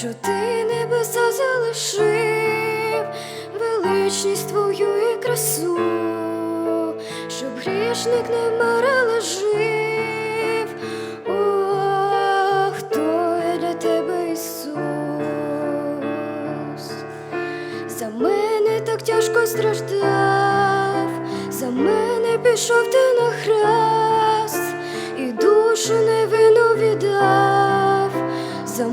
що ти небеса залишив величність твою і красу, щоб грішник не вмирала жив, О, хто я для тебе Ісус, за мене так тяжко страждав, за мене пішов ти на хрест і душу невинну віддав. За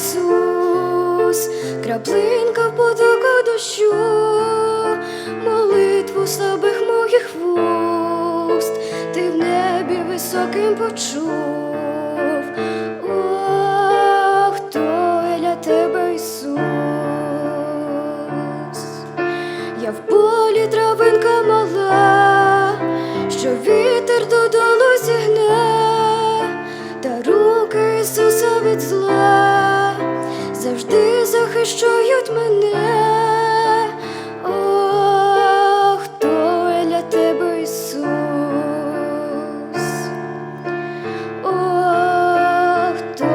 Ісус, краплинка в потоку дощу, молитву слабих моїх вуст, ти в небі високим почув. Ох, хто я для тебе Ісус, я в полі травинка мала, що вітер завжди захищають мене. Ох, хто для тебе Ісус. Ох, хто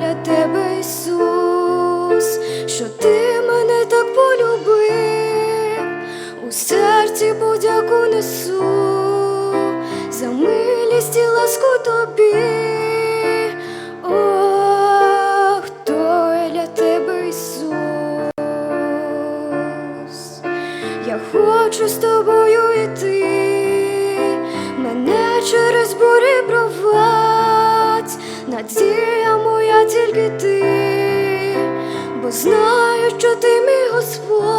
для тебе Ісус, що ти мене так полюбив, у серці подяку несу за милість і ласку тобі. Хочу з тобою йти, мене через бурі провадь, надія моя тільки ти, бо знаю, що ти мій Господь.